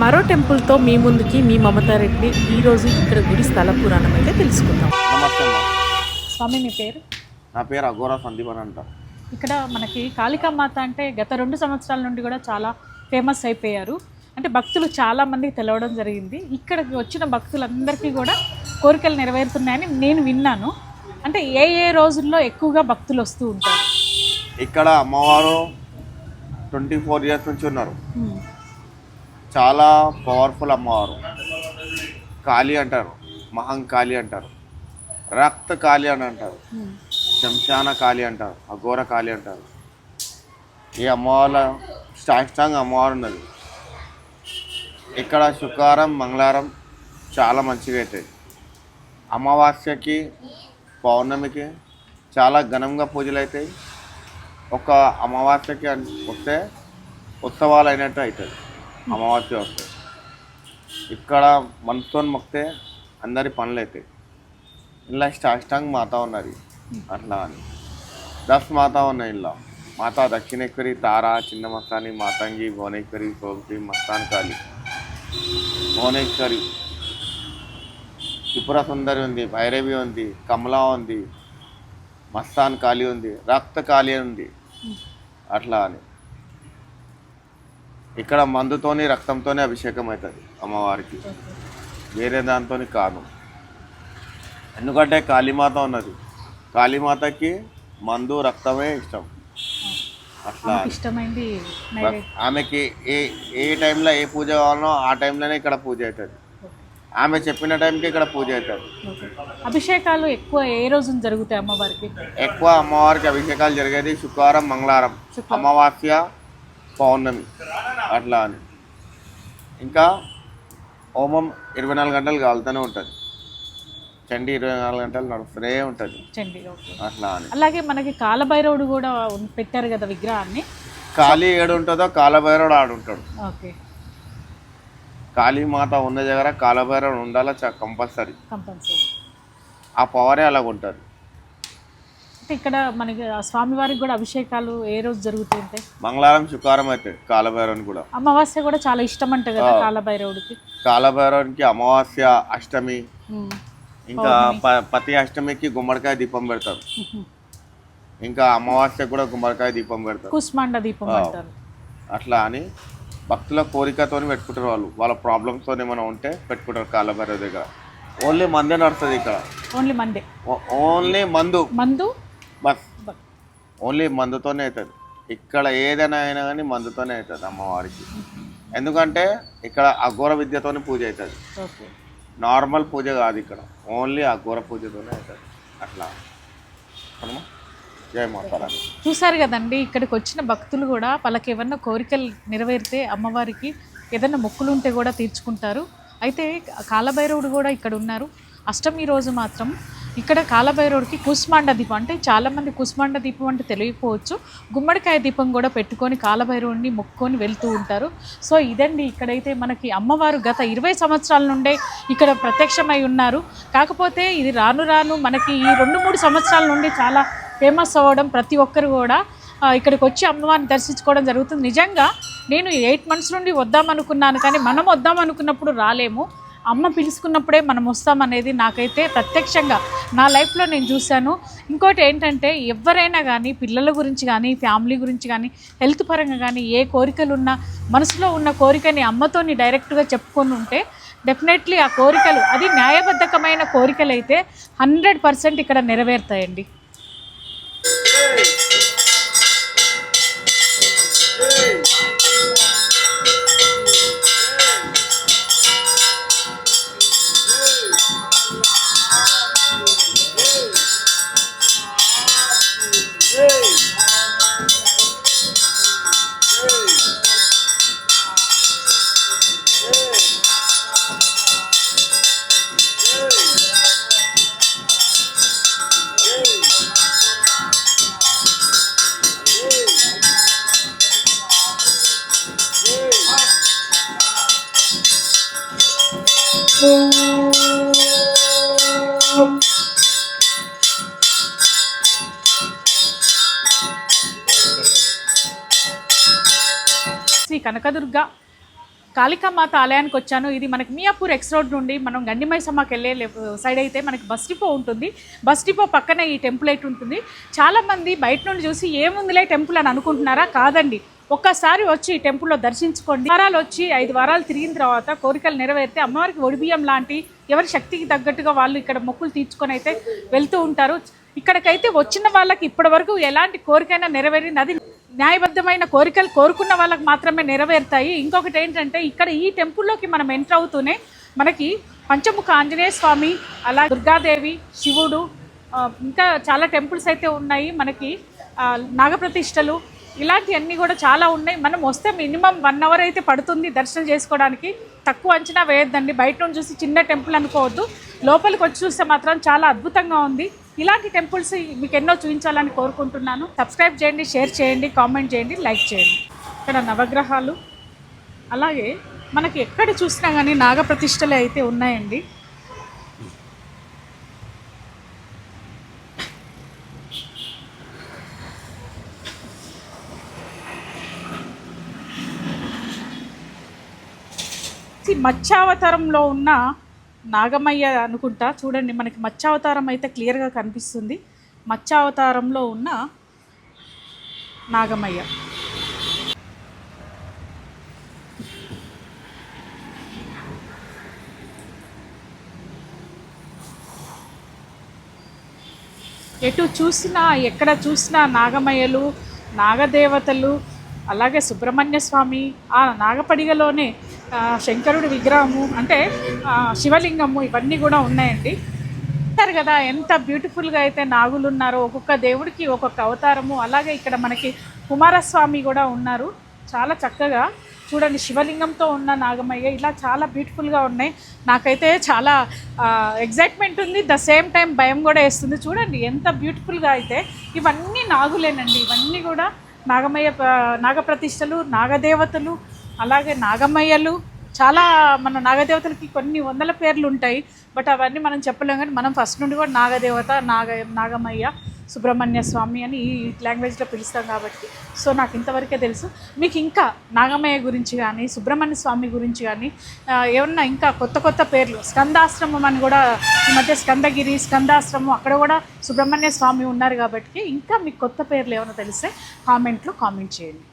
మరో టెంపుల్తో మీ ముందుకి మీ మమతారెడ్డి ఈరోజు ఇక్కడ గుడి స్థల పురాణం అయితే తెలుసుకుందాం. నమస్తే అమ్మా. స్వామి మీ పేరు? నా పేరు అఘోరా సందీప్ అని అంటారు ఇక్కడ మనకి కాళికామాత అంటే గత రెండు సంవత్సరాల నుండి కూడా చాలా ఫేమస్ అయిపోయారు. అంటే భక్తులు చాలా మందికి తెలవడం జరిగింది. ఇక్కడికి వచ్చిన భక్తులందరికీ కూడా కోరికలు నెరవేరుతున్నాయని నేను విన్నాను. అంటే ఏ ఏ రోజుల్లో ఎక్కువగా భక్తులు వస్తూ ఉంటారు? ఇక్కడ అమ్మవారు ట్వంటీ ఫోర్ ఇయర్స్ నుంచి ఉన్నారు. ఉమ్, చాలా పవర్ఫుల్ అమ్మవారు. కాళీ అంటారు మహంకాళి అంటారు రక్త కాళి అని అంటారు శంశాన కాళి అంటారు అఘోర కాళి అంటారు. ఈ అమ్మవాళ్ళ సాష్టాంగ అమ్మవారు ఉన్నది. ఇక్కడ శుక్రవారం మంగళవారం చాలా మంచిగా అవుతాయి. అమావాస్యకి పౌర్ణమికి చాలా ఘనంగా పూజలు అవుతాయి. ఒక అమావాస్యకి వస్తే ఉత్సవాలు అయినట్టు అవుతుంది అమావాస్య వస్తుంది ఇక్కడ మనసుతో మొక్కితే అందరి పనులు అవుతాయి ఇలా సాష్టాంగ్ మాత ఉన్నది. అట్లా అని. దస్ మాత ఉన్నాయి ఇలా మాతా దక్షిణేశ్వరి తారా చిన్న మస్తాని మాతంగి భువనేశ్వరి సోమతి మస్తాన్ కాళి భువనేశ్వరి. త్రిపుర సుందరి ఉంది భైరవి ఉంది కమలా ఉంది మస్తాన్ కాళీ ఉంది రక్త కాళీ ఉంది. అట్లా అని. ఇక్కడ మందుతోని రక్తంతోనే అభిషేకం అవుతుంది అమ్మవారికి. వేరే దాంతో కాదు. ఎందుకంటే కాళీమాత ఉన్నది. కాళీమాతకి మందు రక్తమే ఇష్టం. అట్లా ఇష్టమైంది ఆమెకి ఏ ఏ టైంలో ఏ పూజ కావాలనో ఆ టైంలోనే ఇక్కడ పూజ అవుతుంది. ఆమె చెప్పిన టైంకి ఇక్కడ పూజ అవుతుంది. అభిషేకాలు ఎక్కువ ఏ రోజున జరుగుతాయి అమ్మవారికి? ఎక్కువ అమ్మవారికి అభిషేకాలు జరిగేది శుక్రవారం మంగళవారం. అమావాస్య పౌర్ణమి అట్లా అని. ఇంకా హోమం ఇరవై నాలుగు గంటలు కాలుతూనే ఉంటుంది. చండి ఇరవై నాలుగు గంటలు నడుస్తూనే ఉంటుంది. చండి అట్లా అని. అలాగే మనకి కాలభైరవుడు కూడా పెట్టారు కదా విగ్రహాన్ని. ఖాళీ ఏడు ఉంటుందో కాలభైరవుడు ఆడుంటాడు ఓకే. కాళీమాత ఉన్న దగ్గర కాలభైరవుడు ఉండాలా కంపల్సరీ. కంపల్సరీ. ఆ పవరే అలాగ ఉంటుంది అంటే ఇక్కడ మనకి స్వామివారికి కూడా అభిషేకాలు ఏ రోజు జరుగుతూ ఉంటాయి మంగళవారం శుక్రవారం అవుతుంది కాలభైరవుని కూడా. అమావాస్య కూడా చాలా ఇష్టం అంట కదా కాలభైరవుడికి. కాలభైరవునికి అమావాస్య అష్టమి. ఇంకా ప్రతి అష్టమికి గుమ్మడికాయ దీపం పెడతారు. ఇంకా అమావాస్య కూడా గుమ్మడికాయ దీపం పెడతారు. కుస్మాండ దీపం అంటారు అట్లా అని భక్తుల కోరికతో పెట్టుకుంటారు వాళ్ళు. వాళ్ళ ప్రాబ్లమ్స్తో ఏమైనా ఉంటే పెట్టుకుంటారు కాలభైరవ దగ్గర. ఓన్లీ మందే నడుస్తుంది ఇక్కడ. ఓన్లీ ఓ- ఓన్లీ మందు. మందు? బస్. ఓన్లీ మందుతోనే అవుతుంది. ఇక్కడ ఏదైనా అయినా కానీ మందుతోనే అవుతుంది అమ్మవారికి. ఎందుకంటే ఇక్కడ అఘోర విద్యతోనే పూజ అవుతుంది. నార్మల్ పూజ కాదు ఇక్కడ. ఓన్లీ అఘోర పూజతోనే అవుతుంది. అట్లా. చూసారు కదండి ఇక్కడికి వచ్చిన భక్తులు కూడా వాళ్ళకి ఏమన్నా కోరికలు నెరవేరితే అమ్మవారికి ఏదైనా మొక్కులు ఉంటే కూడా తీర్చుకుంటారు. అయితే కాలభైరవుడు కూడా ఇక్కడ ఉన్నారు. అష్టమి రోజు మాత్రం ఇక్కడ కాలభైరవుడికి కుస్మాండ దీపం అంటే చాలామంది కుస్మాండ దీపం అంటే తెలియకపోవచ్చు. గుమ్మడికాయ దీపం కూడా పెట్టుకొని కాలభైరవుడిని మొక్కుకొని వెళ్తూ ఉంటారు. సో ఇదండి ఇక్కడైతే మనకి అమ్మవారు గత ఇరవై సంవత్సరాల నుండే ఇక్కడ ప్రత్యక్షమై ఉన్నారు. కాకపోతే ఇది రాను రాను మనకి ఈ రెండు మూడు సంవత్సరాల నుండి చాలా ఫేమస్ అవ్వడం ప్రతి ఒక్కరు కూడా ఇక్కడికి వచ్చి అమ్మవారిని దర్శించుకోవడం జరుగుతుంది. నిజంగా నేను ఎయిట్ మంత్స్ నుండి వద్దామనుకున్నాను కానీ మనం వద్దామనుకున్నప్పుడు రాలేము. అమ్మ పిలుచుకున్నప్పుడే మనం వస్తామనేది నాకైతే ప్రత్యక్షంగా నా లైఫ్లో నేను చూశాను. ఇంకోటి ఏంటంటే ఎవరైనా కానీ పిల్లల గురించి కానీ ఫ్యామిలీ గురించి కానీ హెల్త్ పరంగా కానీ ఏ కోరికలు ఉన్నా మనసులో ఉన్న కోరికని అమ్మతోని డైరెక్ట్గా చెప్పుకొని ఉంటే డెఫినెట్లీ ఆ కోరికలు అది న్యాయబద్ధకమైన కోరికలు అయితే హండ్రెడ్ పర్సెంట్ ఇక్కడ నెరవేరుతాయండి. కనకదుర్గ కాళికామాత ఆలయానికి వచ్చాను. ఇది మనకి మియాపూర్ ఎక్స్ రోడ్ నుండి మనం గండిమైసమ్మకి వెళ్ళే సైడ్ అయితే మనకి బస్ డిపో ఉంటుంది. బస్ డిపో పక్కనే ఈ టెంపుల్ అయితే ఉంటుంది చాలామంది బయట నుండి చూసి ఏముందిలే టెంపుల్ అని అనుకుంటున్నారా? కాదండి. ఒక్కసారి వచ్చి ఈ టెంపుల్లో దర్శించుకోండి. వారాలు వచ్చి ఐదు వారాలు తిరిగిన తర్వాత కోరికలు నెరవేరితే అమ్మవారికి ఒడిబియ్యం లాంటి ఎవరి శక్తికి తగ్గట్టుగా వాళ్ళు ఇక్కడ మొక్కులు తీర్చుకొని అయితే వెళ్తూ ఉంటారు. ఇక్కడికైతే వచ్చిన వాళ్ళకి ఇప్పటి వరకు ఎలాంటి కోరికైనా నెరవేరింది. అది న్యాయబద్ధమైన కోరికలు కోరుకున్న వాళ్ళకి మాత్రమే నెరవేరుతాయి. ఇంకొకటి ఏంటంటే ఇక్కడ ఈ టెంపుల్లోకి మనం ఎంటర్ అవుతూనే మనకి పంచముఖ ఆంజనేయ స్వామి అలా దుర్గాదేవి శివుడు ఇంకా చాలా టెంపుల్స్ అయితే ఉన్నాయి. మనకి నాగప్రతిష్టలు ఇలాంటివన్నీ కూడా చాలా ఉన్నాయి. మనం వస్తే మినిమం వన్ అవర్ అయితే పడుతుంది దర్శనం చేసుకోవడానికి. తక్కువ అంచనా వేయొద్దండి. బయట నుంచి చూసి చిన్న టెంపుల్ అనుకోవద్దు. లోపలికి వచ్చి చూస్తే మాత్రం చాలా అద్భుతంగా ఉంది. ఇలాంటి టెంపుల్స్ మీకు ఎన్నో చూపించాలని కోరుకుంటున్నాను. సబ్స్క్రైబ్ చేయండి షేర్ చేయండి కామెంట్ చేయండి లైక్ చేయండి. ఇక్కడ నవగ్రహాలు అలాగే మనకి ఎక్కడ చూసినా కానీ నాగప్రతిష్టలే అయితే ఉన్నాయండి. మత్స్యావతారంలో ఉన్న నాగమయ్య అనుకుంటా. చూడండి మనకి మత్స్యావతారం అయితే క్లియర్గా కనిపిస్తుంది. మత్స్యావతారంలో ఉన్న నాగమయ్య. ఎటు చూసినా ఎక్కడ చూసినా నాగమయ్యలు నాగదేవతలు అలాగే సుబ్రహ్మణ్య స్వామి ఆ నాగపడిగలోనే శంకరుడి విగ్రహము అంటే శివలింగము ఇవన్నీ కూడా ఉన్నాయండి. చూస్తారు కదా ఎంత బ్యూటిఫుల్గా అయితే నాగులు ఉన్నారో ఒక్కొక్క దేవుడికి ఒక్కొక్క అవతారము. అలాగే ఇక్కడ మనకి కుమారస్వామి కూడా ఉన్నారు. చాలా చక్కగా చూడండి శివలింగంతో ఉన్న నాగమయ్య ఇలా చాలా బ్యూటిఫుల్గా ఉన్నాయి. నాకైతే చాలా ఎగ్జైట్మెంట్ ఉంది. ద సేమ్ టైం భయం కూడా వేస్తుంది. చూడండి ఎంత బ్యూటిఫుల్గా అయితే ఇవన్నీ నాగులేనండి. ఇవన్నీ కూడా నాగమయ్య నాగప్రతిష్టలు నాగదేవతలు అలాగే నాగమయ్యలు చాలా మన నాగదేవతలకి కొన్ని వందల పేర్లు ఉంటాయి బట్ అవన్నీ మనం చెప్పలేం కానీ మనం ఫస్ట్ నుండి కూడా నాగదేవత నాగ నాగమయ్య సుబ్రహ్మణ్య స్వామి అని ఈ లాంగ్వేజ్లో పిలుస్తాం కాబట్టి. సో నాకు ఇంతవరకే తెలుసు. మీకు ఇంకా నాగమయ్య గురించి కానీ సుబ్రహ్మణ్య స్వామి గురించి కానీ ఏమన్నా ఇంకా కొత్త కొత్త పేర్లు? స్కందాశ్రమం అని కూడా ఈ మధ్య స్కందగిరి స్కందాశ్రమం అక్కడ కూడా సుబ్రహ్మణ్య స్వామి ఉన్నారు కాబట్టి ఇంకా మీకు కొత్త పేర్లు ఏమైనా తెలిస్తే కామెంట్లో కామెంట్ చేయండి.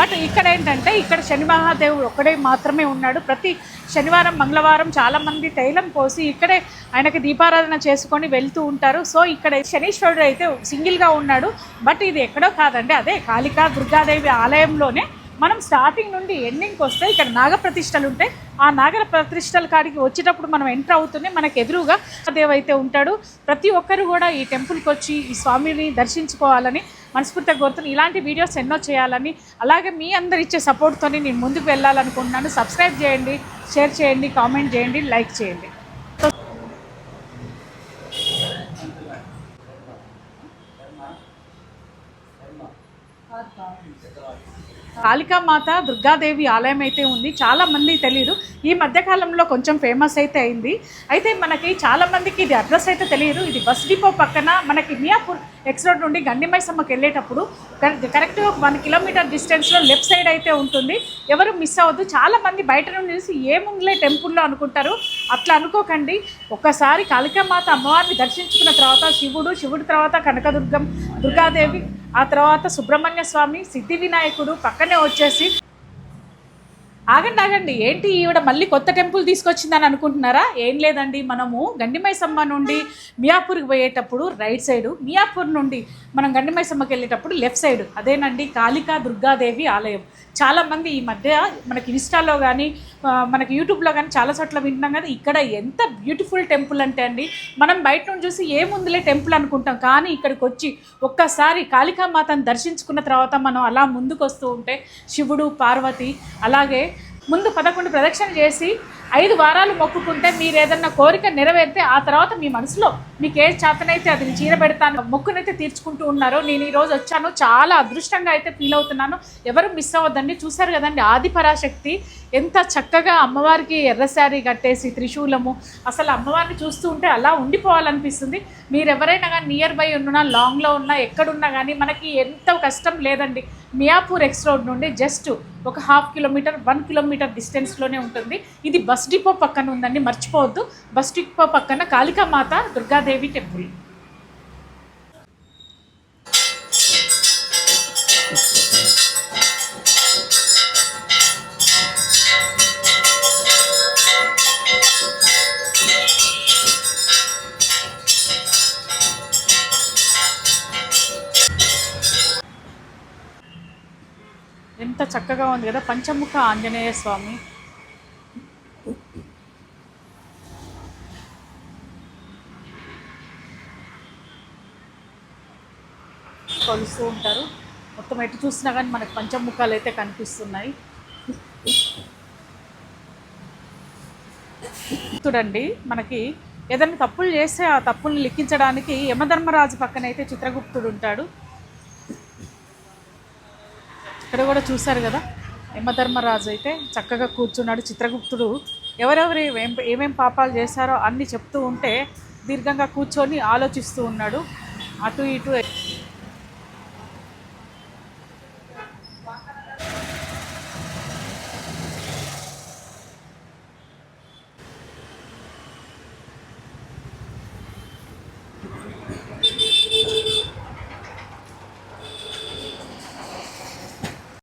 బట్ ఇక్కడ ఏంటంటే ఇక్కడ శని మహాదేవుడు ఒక్కడే మాత్రమే ఉన్నాడు. ప్రతి శనివారం మంగళవారం చాలామంది తైలం పోసి ఇక్కడే ఆయనకి దీపారాధన చేసుకొని వెళ్తూ ఉంటారు. సో ఇక్కడ శనీశ్వరుడు అయితే సింగిల్గా ఉన్నాడు. బట్ ఇది ఎక్కడో కాదండి. అదే కాళికా దుర్గాదేవి ఆలయంలోనే మనం స్టార్టింగ్ నుండి ఎండింగ్కి వస్తే ఇక్కడ నాగప్రతిష్టలు ఉంటాయి ఆ నాగర ప్రతిష్టల కాడికి వచ్చేటప్పుడు మనం ఎంటర్ అవుతూనే మనకు ఎదురుగా దేవైతే అయితే ఉంటాడు. ప్రతి ఒక్కరు కూడా ఈ టెంపుల్కి వచ్చి ఈ స్వామిని దర్శించుకోవాలని మనస్ఫూర్తిగా కోరుతున్నాను ఇలాంటి వీడియోస్ ఎన్నో చేయాలని అలాగే మీ అందరు ఇచ్చే సపోర్ట్తో నేను ముందుకు వెళ్ళాలనుకుంటున్నాను. సబ్స్క్రైబ్ చేయండి షేర్ చేయండి కామెంట్ చేయండి లైక్ చేయండి. కాళికామాత దుర్గాదేవి ఆలయం అయితే ఉంది. చాలా మంది తెలియదు. ఈ మధ్యకాలంలో కొంచెం ఫేమస్ అయితే అయింది. అయితే మనకి చాలా మందికి ఇది అడ్రస్ అయితే తెలియదు. ఇది బస్ డిపో పక్కన మనకి మియాపూర్ ఎక్స్ రోడ్ నుండి గండిమైసమ్మకి వెళ్ళేటప్పుడు కరెక్ట్గా ఒక వన్ కిలోమీటర్ డిస్టెన్స్లో లెఫ్ట్ సైడ్ అయితే ఉంటుంది. ఎవరు మిస్ అవ్వద్దు. చాలా మంది బయట నుండి చూసి ఏముందిలే టెంపుల్లో అనుకుంటారు. అట్లా అనుకోకండి. ఒక్కసారి కాళికామాత అమ్మవారిని దర్శించుకున్న తర్వాత శివుడు శివుడి తర్వాత కనకదుర్గం దుర్గాదేవి ఆ తర్వాత సుబ్రహ్మణ్య స్వామి సిద్ధి వినాయకుడు పక్కనే వచ్చేసి ఆగండి ఆగండి. ఏంటి ఈవిడ మళ్ళీ కొత్త టెంపుల్ తీసుకొచ్చిందని అనుకుంటున్నారా? ఏం లేదండి. మనము గండిమైసమ్మ నుండి మియాపూర్కి పోయేటప్పుడు రైట్ సైడ్ మియాపూర్ నుండి మనం గండిమైసమ్మకి వెళ్ళేటప్పుడు లెఫ్ట్ సైడ్. అదేనండి కాళికా దుర్గాదేవి ఆలయం. చాలామంది ఈ మధ్య మనకి ఇన్స్టాలో కానీ మనకి యూట్యూబ్లో కానీ చాలా చోట్ల వింటున్నాం కదా ఇక్కడ ఎంత బ్యూటిఫుల్ టెంపుల్ అంటే అండి మనం బయట నుండి చూసి ఏముందిలే టెంపుల్ అనుకుంటాం కానీ ఇక్కడికి వచ్చి ఒక్కసారి కాళికామాతను దర్శించుకున్న తర్వాత మనం అలా ముందుకు వస్తూ ఉంటే శివుడు పార్వతి అలాగే ముందు పదకొండు ప్రదక్షిణ చేసి ఐదు వారాలు మొక్కుకుంటే మీరు ఏదన్నా కోరిక నెరవేరితే ఆ తర్వాత మీ మనసులో మీకు ఏ చేతనైతే అది చీర పెడతాను మొక్కునైతే తీర్చుకుంటూ ఉన్నారు నేను ఈరోజు వచ్చాను చాలా అదృష్టంగా అయితే ఫీల్ అవుతున్నాను. ఎవరు మిస్ అవ్వద్దండి చూశారు కదండి ఆది పరాశక్తి. ఎంత చక్కగా అమ్మవారికి ఎర్ర శారీ కట్టేసి త్రిశూలము అసలు అమ్మవారిని చూస్తూ ఉంటే అలా ఉండిపోవాలనిపిస్తుంది. మీరు ఎవరైనా కానీ నియర్ బై ఉన్నా లాంగ్లో ఉన్నా ఎక్కడున్నా కానీ మనకి ఎంత కష్టం లేదండి. మియాపూర్ ఎక్స్ రోడ్ నుండి జస్ట్ ఒక హాఫ్ కిలోమీటర్ వన్ కిలోమీటర్ డిస్టెన్స్లోనే ఉంటుంది. ఇది బస్ డిపో పక్కన ఉందండి మర్చిపోవద్దు. బస్ డిపో పక్కన కాళికామాత దుర్గాదేవి టెంపుల్. ఎంత చక్కగా ఉంది కదా. పంచముఖ ఆంజనేయ స్వామి. కొలుస్తూ ఉంటారు. మొత్తం ఎటు చూసినా కానీ మనకు పంచముఖాలు అయితే కనిపిస్తున్నాయి. చూడండి మనకి ఏదైనా తప్పులు చేస్తే ఆ తప్పుల్ని లిఖించడానికి యమధర్మరాజు పక్కన అయితే చిత్రగుప్తుడు ఉంటాడు. ఇక్కడ కూడా చూశారు కదా? యమధర్మరాజు అయితే చక్కగా కూర్చున్నాడు. చిత్రగుప్తుడు ఎవరెవరు ఏం ఏమేం పాపాలు చేశారో అన్ని చెప్తూ ఉంటే దీర్ఘంగా కూర్చొని ఆలోచిస్తూ ఉన్నాడు. అటు ఇటు